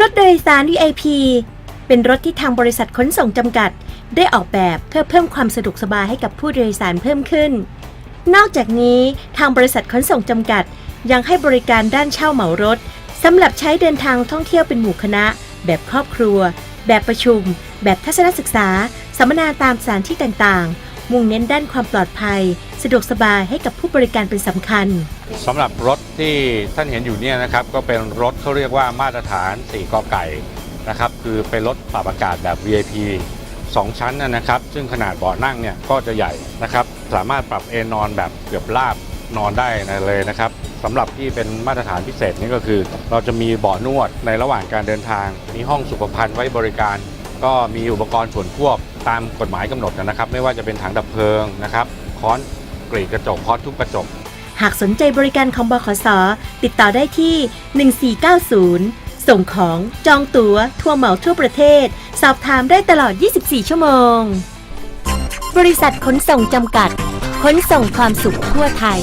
รถโดยสาร VIP เป็นรถที่ทางบริษัทขนส่งจำกัด ได้ออกแบบเพื่อเพิ่มความสะดวกสบายให้กับผู้โดยสารเพิ่มขึ้น นอกจากนี้ทางบริษัทขนส่งจำกัด ยังให้บริการด้านเช่าเหมารถสำหรับใช้เดินทางท่องเที่ยวเป็นหมู่คณะ แบบครอบครัว แบบประชุม แบบทัศนศึกษา สัมมนาตามสถานที่ต่างๆ มุ่งเน้นด้านความปลอดภัย สะดวกสบายให้กับผู้บริการเป็นสำคัญสำหรับรถที่ท่านเห็นอยู่เนี่ยนะครับก็เป็นรถเขาเรียกว่ามาตรฐาน4กอไก่นะครับคือเป็นรถปรับอากาศแบบ VIP 2 ชั้นนะครับ ซึ่งขนาดเบาะนั่งเนี่ยก็จะใหญ่นะครับสามารถปรับเอนนอนแบบเกือบราบนอนได้เลยนะครับสำหรับที่เป็นมาตรฐานพิเศษนี่ก็คือ เราจะมีเบาะนวดในระหว่างการเดินทาง มีห้องสุขภัณฑ์ไว้บริการ ก็มีอุปกรณ์ส่วนควบ ตามกฎหมายกำหนดนะครับ ไม่ว่าจะเป็นถังดับเพลิงนะครับค้อนกรีดกระจกค้อนทุบกระจก หากสนใจบริการของบขสติดต่อได้ที่ 1490 ส่งของจองตั๋ว ทัวร์เหมาทั่วประเทศ สอบถามได้ตลอด 24 ชั่วโมง บริษัทขนส่งจำกัด ขนส่งความสุขทั่วไทย